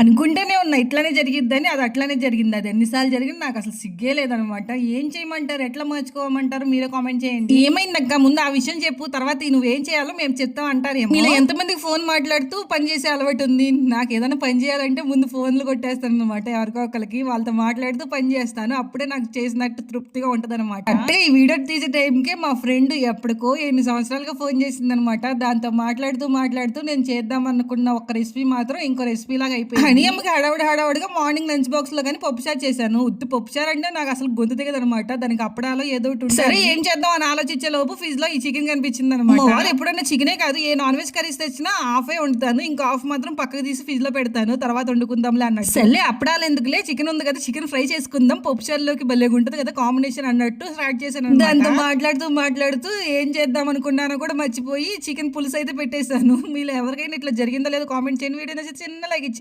అనుకుంటేనే ఉన్నా ఇట్లానే జరిగిద్దని అది అట్లానే జరిగింది అది ఎన్నిసార్లు జరిగింది నాకు అసలు సిగ్గే లేదనమాట ఏం చేయమంటారు? ఎట్లా మార్చుకోమంటారు మీరే కామెంట్ చేయండి. ఏమైంది అక్క ముందు ఆ విషయం చెప్పు తర్వాత నువ్వేం చేయాలో మేము చెప్తాం అంటారు మీలో ఎంతమందికి ఫోన్ మాట్లాడుతూ పని చేసే అలవాటు ఉంది? నాకు ఏదైనా పని చేయాలంటే ముందు ఫోన్లు కొట్టేస్తాను అనమాట ఎవరికో ఒకరికి వాళ్ళతో మాట్లాడుతూ పని చేస్తాను. అప్పుడే నాకు చేసినట్టు తృప్తిగా ఉంటది అనమాట అంటే ఈ వీడియో తీసే టైంకే మా ఫ్రెండ్ ఎప్పటికో ఎన్ని సంవత్సరాలుగా ఫోన్ చేసింది అనమాట దాంతో మాట్లాడుతూ మాట్లాడుతూ నేను చేద్దాం అనుకున్న ఒక రెసిపీ మాత్రం ఇంకో రెసిపీ లాగా అయిపోయింది. హనియమ్మకి హడావుడి హడావుడిగా మార్నింగ్ లంచ్ బాక్స్లో కానీ పప్పుచారు చేశాను. ఉత్తి పప్పుచారు అంటే నాకు అసలు గొంతు దిగదు అనమాట దానికి అప్పడాలో ఏదో ఒకటి. సరే. ఏం చేద్దాం అని ఆలోచించే లోపు ఫ్రిజ్లో ఈ చికెన్ కనిపించింది అనమాట ఎప్పుడైనా చికెనే కాదు ఏ నాన్ వెజ్ కర్రీస్ తెచ్చినా హాఫే వండుతాను ఇంకా హాఫ్ మాత్రం పక్కకు తీసి ఫ్రిజ్లో పెడతాను తర్వాత వండుకుందాంలే అన్నట్టు. సర్లే అప్పడాలు ఎందుకులే? చికెన్ ఉంది కదా చికెన్ ఫ్రై చేసుకుందాం పప్పుచారులోకి భలేగా ఉంటుంది కదా కాంబినేషన్ అన్నట్టు స్టార్ట్ చేశాను దాంతో మాట్లాడుతూ మాట్లాడుతూ ఏం చేద్దాం అనుకున్నానో కూడా మర్చిపోయి చికెన్ పులుసు అయితే పెట్టేశాను. మీలో ఎవరికైనా ఇట్లా జరిగిందో లేదో కామెంట్ చేయండి. వీడియో నచ్చితే చిన్న లైక్ ఇచ్చి